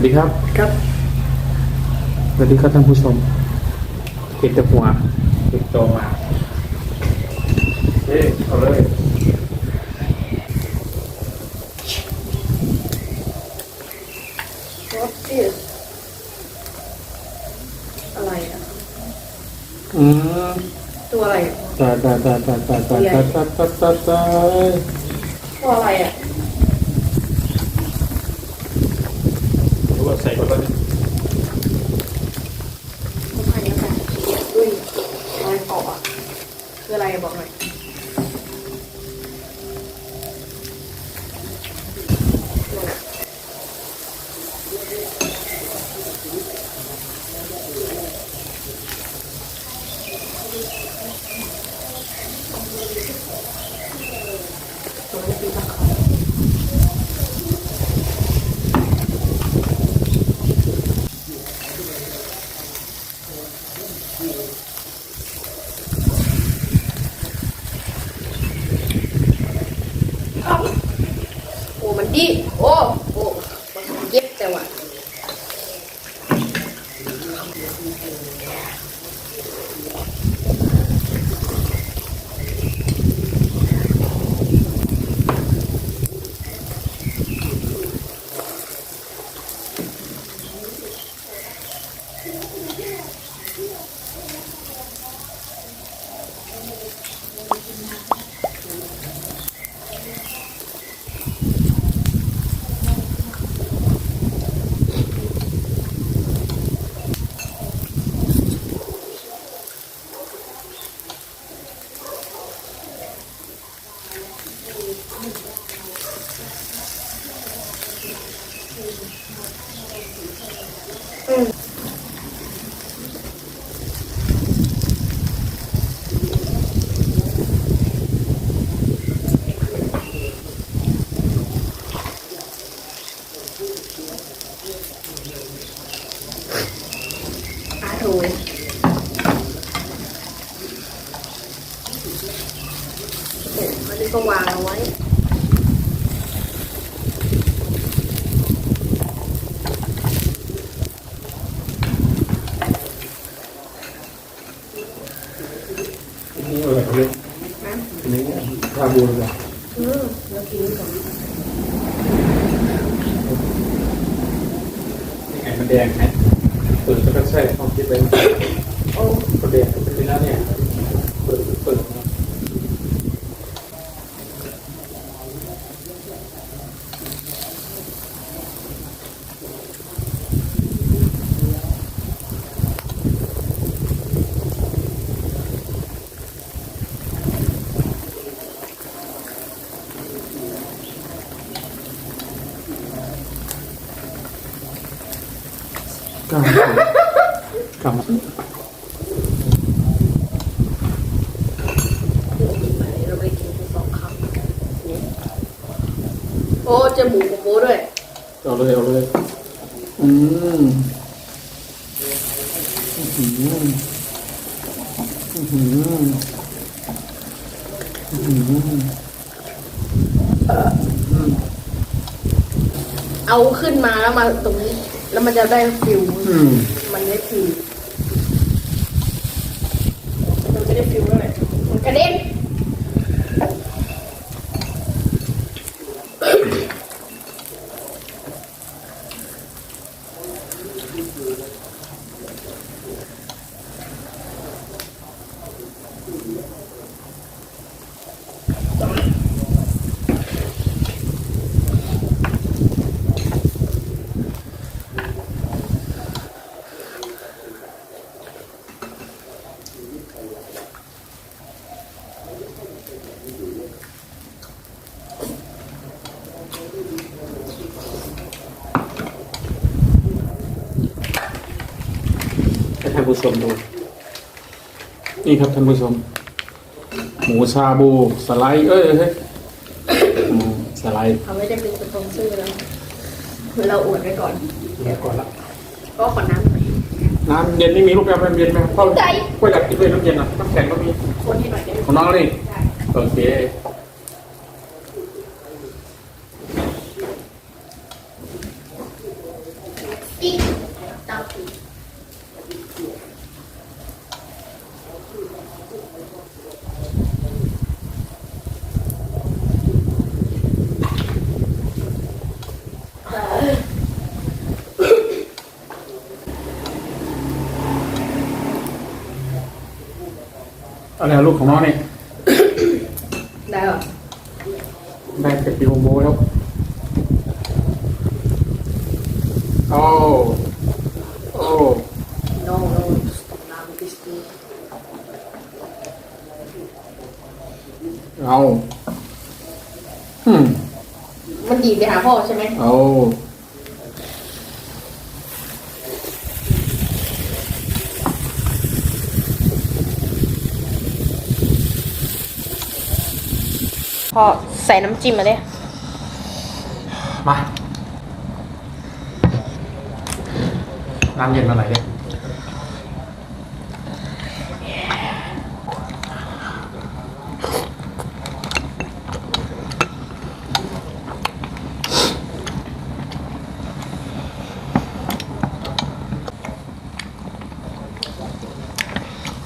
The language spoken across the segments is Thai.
วัสดีครับ ครับ สวัสดีครับท่านผู้ชมเห็นแต่หัวติดโตมาเฮ้ยเอาเลย What is อะไรอะ อืมตัวอะไรอะตายตายตายตายตายตายตายตายตายตายตายตัวอะไรอะ อย่าบอกหน่อย 一、二、 แดงนะคุณก็ต้องใช้ความคิดเป็น กล้กล้โอ้จะหมูกับโมด้วยเอาเลยเอาเลยอืมอืมอืมอืมเอาขึ้นมาแล้วมาต มันจะได้ฟิลอืม มันได้ฟิลมันไม่ได้ฟิลแล้วแหละมันกระเด็น ชมดู นี่ครับท่านผู้ชม หมูชาบู สไลด์เอ้ยเฮ้ยอืมสไลด์เขาไม่ได้เป็นสปอนเซอร์แล้วเราอวดไว้ก่อนเดี๋ยวก่อนละก็ขอน้ำหน่อยน้ำเย็นนี่มีลูกแก้วน้ำเย็นไหมครับพ่อใจกล้วยดักกินด้วยน้ำเย็นอะน้ำแข็งก็มีคนให้หน่อยได้ไหมของน้องนี่ได้โอเค อีกจับอีก อะไรอะลูกของน้องนี่ ได้เหรอได้เป็ดปีโอโมแล้วโอ้โอ้ no no stop now this thing เอาอืมมันดีดไปหาพ่อใช่ไหม เอา อใส่น้ำจิ้มมาเลยมา น้ำเย็นมาไหนเนี่ย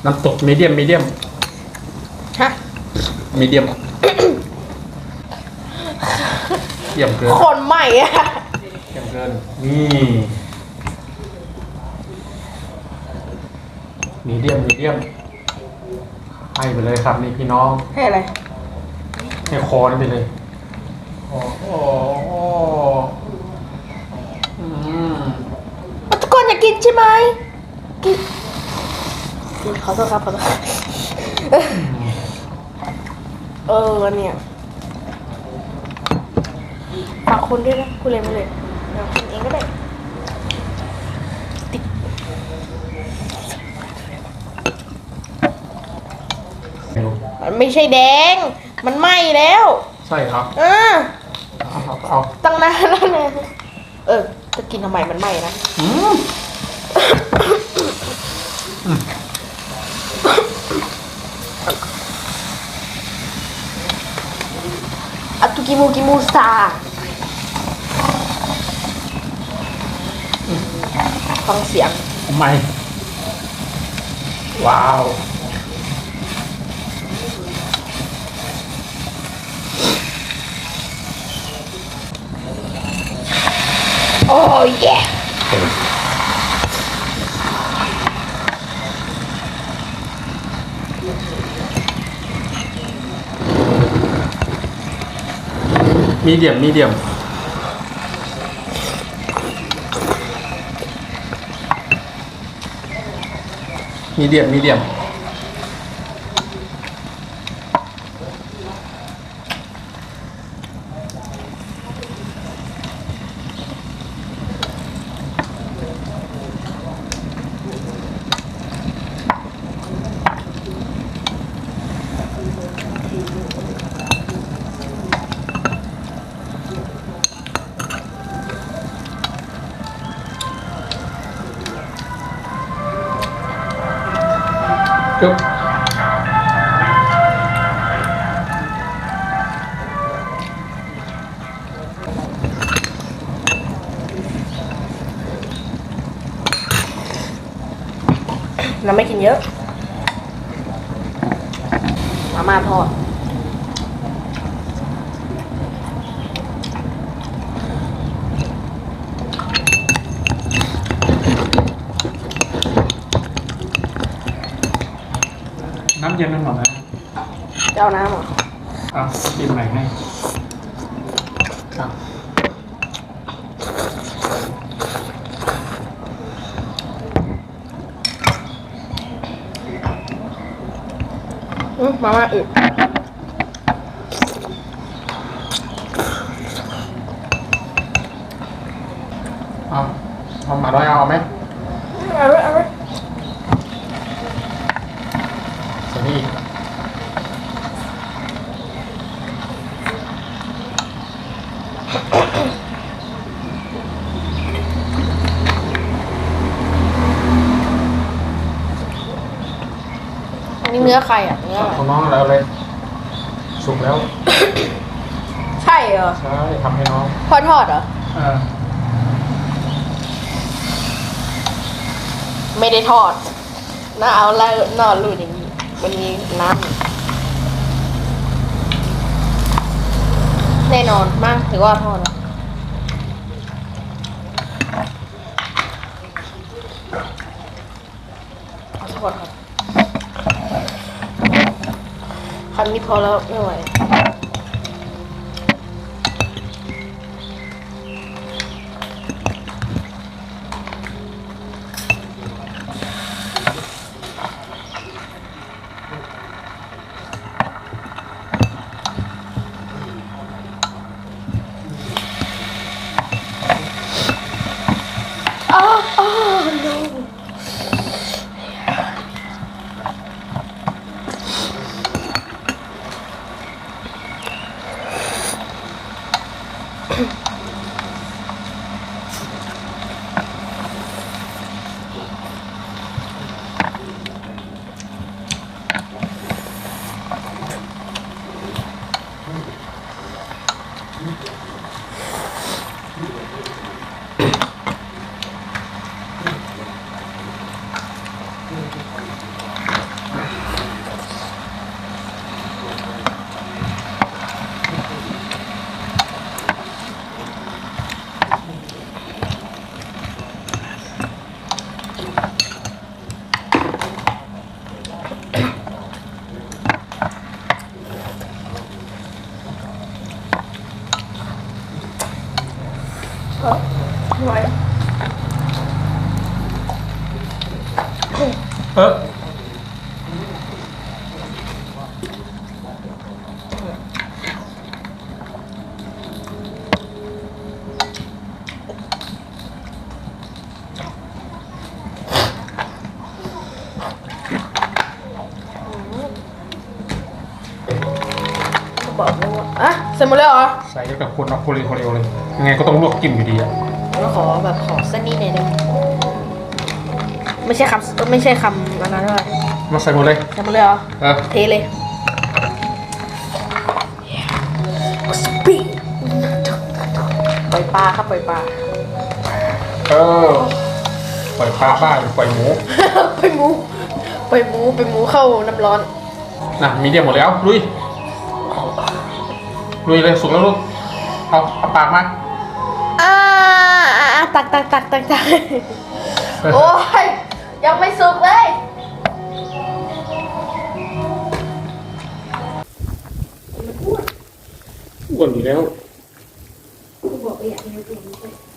น้ำตกมีเดียมมีเดียม ฮะ มีเดียม เยี่ยมเกินคนใหม่อะเยี่ยมเกิน นี่มีเดียมมีเดียมให้ไปเลยครับนี่พี่น้องให้อะไรให้คอนี่ไปเลยโอ้โหอืมทุกคนอยากกินใช่ไหมกินกินขอโทษครับขอโทษเออเนี่ย ฝากคุณด้วยนะคุณเลยไม่เลยเดี๋ยวคุณเองก็ได้ไม่รู้มันไม่ใช่แดง มันไหม้แล้วใช่ครับเออเอาเอาเอาตั้งนานแล้วเนี่ยเออจะกินทำไมมันไหม้นะอืมอะตุกิมูกิมูซา ฟังเสียงทำไม ว้าว โอ้ยมีเดียม มีเดียม มีเน้ำไม่กินเยอะมาม่าทอดน้ำเย็นมันหมดแล้วเจ้าน้ำเหรออะกินใหม่ให้ครับ อืมมาม่าอึเอาเอามาด้อยเอาไหม เอาไว้เอาไว้ สนี่ อั นนี้เนื้อใครอะเนื้ออะไรของน้องแล้วเลย สุกแล้ว ใช่เหรอใช่ทำให้น้องพ่อทอดเหรอเออไม่ได้ทอดน่าเอาแล้วนอนรูดอย่างนี้มันมีน้ำแน่นอนมากถือว่าทอดนะขอโทษครับ คนนี้พอแล้วไม่ไหว บอกเลยว่าอะเสร็จหมดแล้วเหรอใส่กับคนเอาโคเรโคเรโอเลย ยังไงก็ต้องลวกจิ้มอยู่ดีอะก็ขอแบบขอสักนิดหน่อยได้ไหมไม่ใช่คำเอ้ยไม่ใช่คำอันนั้นด้วยมาใส่หมดเลยเสร็จหมดเลยเหรอ เออ เทเลย ปล่อยปลาครับปล่อยปลา เออปล่อยปลาบ้าหรือปล่อยหมูไปหมูไปหมูไปหมูเข้าน้ำร้อน น่ะมีเดียมหมดแล้วลุยลุยเลยสุกแล้วลูกเอาเอาปากมาอ่าอ่าอ่าตักตักตักตักตักโอ้ยยังไม่สุกเลย อ้วนอยู่แล้ว 脸因为不容易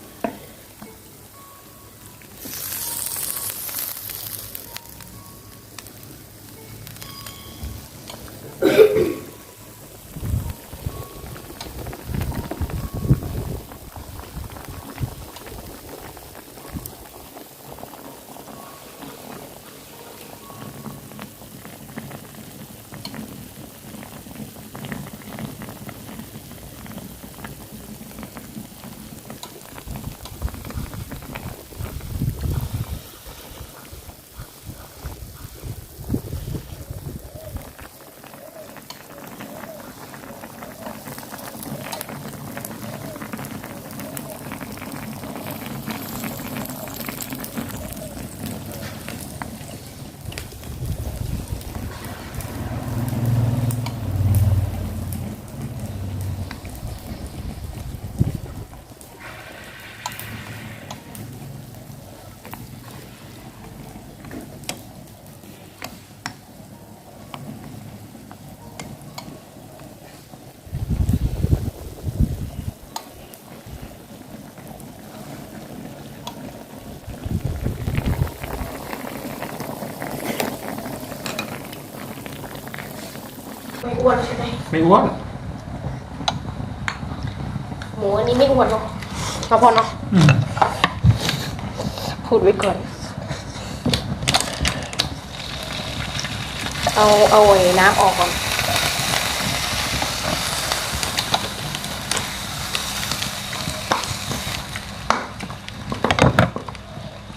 อ้วนใช่ไหมไม่อ้วนหมูอันนี้ไม่อ้วนเนาะเอาพอเนาะอืมพูดไว้ก่อน เอาเอาไอ้น้ำออกก่อน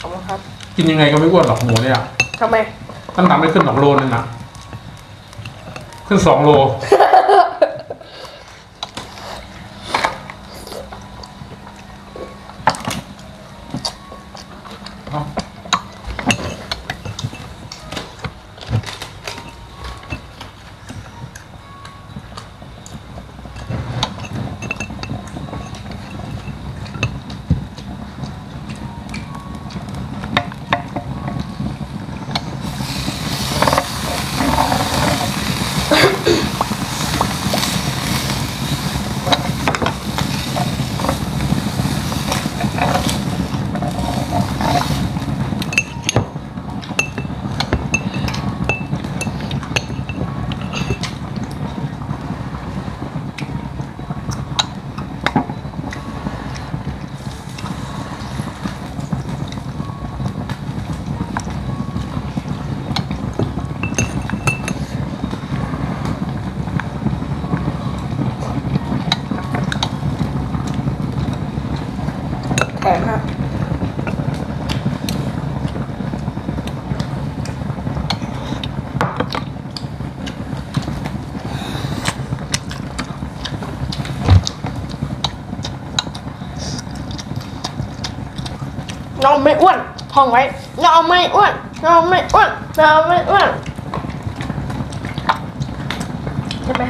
ขอบคุณครับกินยังไงก็ไม่อ้วนหรอกหมูเนี่ยทำไมน้ำหนักไม่ขึ้นสองโลนึงนะขึ้น สองโลเอา น้องไม่อ้วนท่องไว้น้องไม่อ้วนน้องไม่อ้วนน้องไม่อ้วนใช่ไหม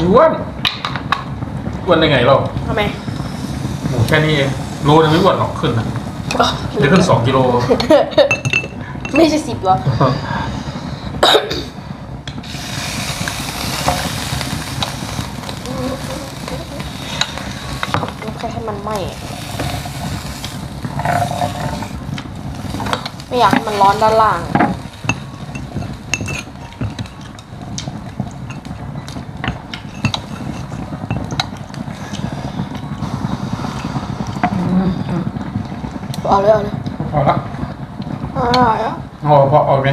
อ้วนอ้วนได้ไงเราทำไมหมูแค่นี้เองโลนึงไม่อ้วนหรอกขึ้นนะเดี๋ยวขึ้นสองกิโล ไม่ใช่สิบหรอแค่ให้มันไหม้ไม่อยากให้มันร้อนด้านล่าง เอาเลยเอาเลยพอละเอาเลยพอพอเอาไหม